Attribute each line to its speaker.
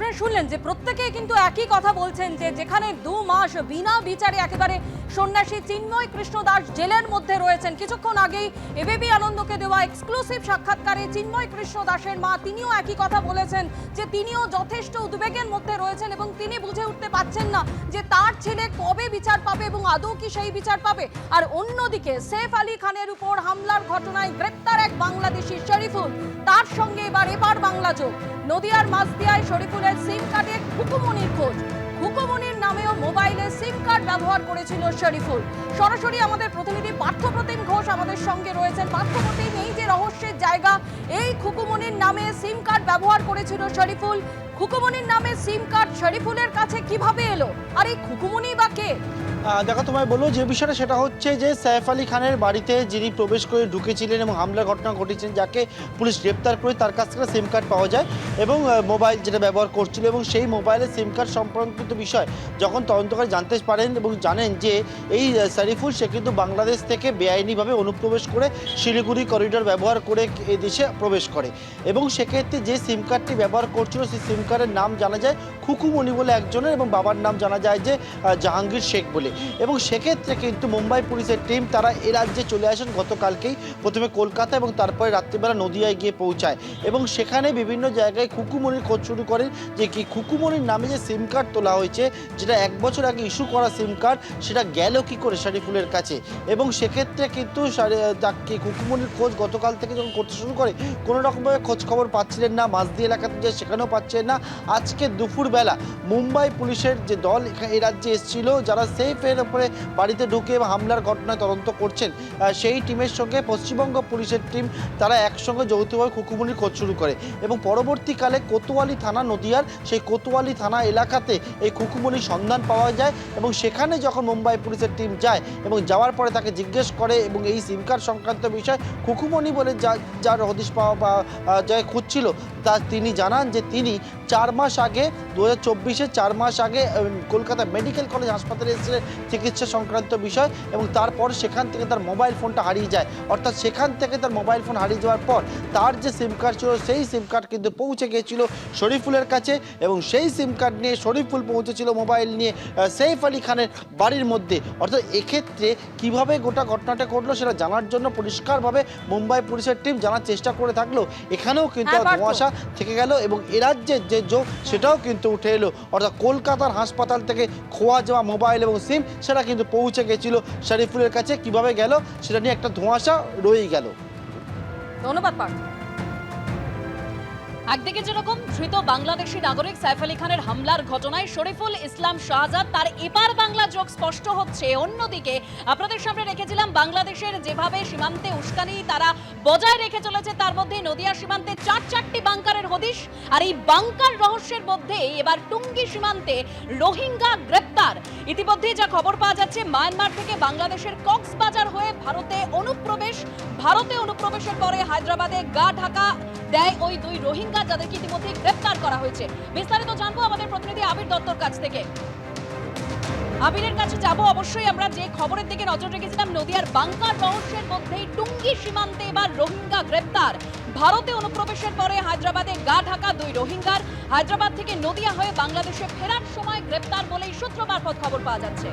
Speaker 1: আপনারা শুনলেন যে প্রত্যেকে কিন্তু একই কথা বলছেন যে যেখানে দু মাস বিনা বিচারে একেবারে সন্ন্যাসী চিন্ময় কৃষ্ণ দাস জেলের মধ্যে রয়েছেন। কিছুক্ষণ আগেই এবিপি আনন্দকে দেওয়া এক্সক্লুসিভ সাক্ষাৎকারে চিন্ময় কৃষ্ণ দাসের মা তিনিও একই কথা বলেছেন যে তিনিও যথেষ্ট উদ্বেগের মধ্যে রয়েছেন এবং তিনি বুঝে উঠতে পারছেন না যে তার ছেলে কবে বিচার পাবে এবং আদৌ কি সেই বিচার পাবে। আর অন্যদিকে সেফ আলী খানের উপর হামলার ঘটনায় গ্রেপ্তার এক বাংলাদেশি শরীফুল, তার সঙ্গে এবার এবার বাংলা যোগ নদিয়ার মাসদিয়ায় শরীফুলের সিম কার্ডের খুকুমনির খোঁজ। খুকুমনির নামেও মোবাইলে সিম কার্ড ব্যবহার করেছিল শরীফুল। সরাসরি আমাদের প্রতিনিধি পার্থপ্রতিম ঘোষ আমাদের সঙ্গে রয়েছেন। পার্থপ্রতিম এই যে রহস্যের জায়গা, এই খুকুমনির নামে সিম কার্ড ব্যবহার করেছিল শরীফুল। খুকুমনির নামে সিম কার্ড শরীফুলের কাছে কীভাবে এলো? আর এই খুকুমনি বা কে?
Speaker 2: দেখো, তোমায় বলব যে বিষয়টা সেটা হচ্ছে যে সাইফ আলী খানের বাড়িতে যিনি প্রবেশ করে ঢুকেছিলেন এবং হামলার ঘটনা ঘটেছেন যাকে পুলিশ গ্রেপ্তার করে তার কাছ থেকে সিম কার্ড পাওয়া যায় এবং মোবাইল যেটা ব্যবহার করছিল এবং সেই মোবাইলে সিম কার্ড সম্পর্কিত বিষয় যখন তদন্তকারী জানতে পারেন এবং জানেন যে এই শরীফুল, সে কিন্তু বাংলাদেশ থেকে বেআইনিভাবে অনুপ্রবেশ করে শিলিগুড়ি করিডোর ব্যবহার করে এই দেশে প্রবেশ করে এবং সেক্ষেত্রে যে সিম কার্ডটি ব্যবহার করছিল, সেই সিম কার্ডের নাম জানা যায়, খুকুমণি বলে একজনের এবং বাবার নাম জানা যায় যে জাহাঙ্গীর শেখ বলে। এবং সেক্ষেত্রে কিন্তু মুম্বাই পুলিশের টিম, তারা এ রাজ্যে চলে আসেন গতকালকেই। প্রথমে কলকাতা এবং তারপরে রাত্রিবেলা নদিয়ায় গিয়ে পৌঁছায়। এবং সেখানে বিভিন্ন জায়গায় খুকুমণির খোঁজ শুরু করেন যে, কি খুকুমণির নামে যে সিম কার্ড তোলা হয়েছে, যেটা এক বছর আগে ইস্যু করা সিম কার্ড, সেটা গেল কি করে শরীফুলের কাছে? এবং সেক্ষেত্রে কিন্তু তাকে খুকুমণির খোঁজ গতকাল থেকে যখন করতে শুরু করে, কোনো রকমভাবে খোঁজ খবর পাচ্ছিলেন না, মাঝদি এলাকাতে যে সেখানেও পাচ্ছিলেন না। আজকে দুপুরবেলা মুম্বাই পুলিশের যে দল এই রাজ্যে এসেছিল, যারা সেফের উপরে বাড়িতে ঢুকে হামলার ঘটনায় তদন্ত করছেন সেই টিমের সঙ্গে পশ্চিমবঙ্গ পুলিশের টিম তারা একসঙ্গে যৌথভাবে খুকুমনির খোঁজ শুরু করে এবং পরবর্তীকালে কোতোয়ালি থানা নদিয়ার সেই কোতোয়ালি থানা এলাকাতে এই খুকুমনির সন্ধান পাওয়া যায় এবং সেখানে যখন মুম্বাই পুলিশের টিম যায় এবং যাওয়ার পরে তাকে জিজ্ঞেস করে এবং এই সিম কার্ড সংক্রান্ত বিষয় খুকুমনি বলে যা যার হদিশ পাওয়া যাকে খুঁজছিল তা তিনি জানান যে তিনি চার মাস আগে দু হাজার চব্বিশে চার মাস আগে কলকাতা মেডিকেল কলেজ হাসপাতালে এসেছিলেন চিকিৎসা সংক্রান্ত বিষয় এবং তারপর সেখান থেকে তার মোবাইল ফোনটা হারিয়ে যায়। অর্থাৎ সেখান থেকে তার মোবাইল ফোন হারিয়ে যাওয়ার পর তার যে সিম কার্ড ছিল সেই সিম কার্ড কিন্তু পৌঁছে গিয়েছিল শরীফুলের কাছে এবং সেই সিম কার্ড নিয়ে শরীফুল পৌঁছেছিল মোবাইল নিয়ে সৈফ আলী খানের বাড়ির মধ্যে। অর্থাৎ এক্ষেত্রে কীভাবে গোটা ঘটনাটা ঘটলো সেটা জানার জন্য পরিষ্কারভাবে মুম্বাই পুলিশের টিম জানার চেষ্টা করে থাকল। এখানেও কিন্তু
Speaker 1: হ্যাঁ,
Speaker 2: ধোঁয়াশা থেকে গেল এবং এ রাজ্যের যে যোগ সেটাও কিন্তু উঠে এলো। অর্থাৎ কলকাতার হাসপাতাল থেকে খোয়া যাওয়া মোবাইল এবং সিম, সেটা কিন্তু পৌঁছে গেছিল শরীফুলের কাছে। কীভাবে গেল, সেটা নিয়ে একটা ধোঁয়াশা রয়েই গেল।
Speaker 1: ধন্যবাদ
Speaker 3: একদিকে যেরকম ধৃত বাংলাদেশি নাগরিক সাইফ আলী খানের হামলার ঘটনায় শরীফুল ইসলাম শাহজাদ, তার এপার বাংলা যোগ স্পষ্ট হচ্ছে। অন্যদিকে আপনাদের সামনে রেখেছিলাম বাংলাদেশের যেভাবে সীমান্তে উস্কানি তারা বজায় রেখে চলেছে, তার মধ্যে নদিয়া সীমান্তে চার বাংকারের হদিশ আর এই বাংকার রহস্যের মধ্যে এবার টুঙ্গি সীমান্তে রোহিঙ্গা গ্রেপ্তার। ইতিমধ্যে যা খবর পাওয়া যাচ্ছে, মায়ানমার থেকে বাংলাদেশের কক্সবাজার হয়ে ভারতে অনুপ্রবেশ। ভারতে অনুপ্রবেশের পরে হায়দ্রাবাদে গা ঢাকা দেয় ওই দুই রোহিঙ্গা, যাদেরকে ইতিমধ্যে গ্রেপ্তার করা হয়েছে। বিস্তারিত জানব আমাদের প্রতিনিধি আবির দত্তর কাছ থেকে। আবিরের কাছে যাব। অবশ্যই আমরা যে খবরের দিকে নজর রেখেছিলাম, নদিয়ার বাংকার রহস্যের মধ্যেই টুঙ্গি সীমান্তে এবার রোহিঙ্গা গ্রেপ্তার। ভারতে অনুপ্রবেশের পরে হায়দ্রাবাদে গা ঢাকা দুই রোহিঙ্গার। হায়দ্রাবাদ থেকে নদিয়া হয়ে বাংলাদেশে ফেরার সময় গ্রেপ্তার বলেই সূত্র মারফত খবর পাওয়া যাচ্ছে।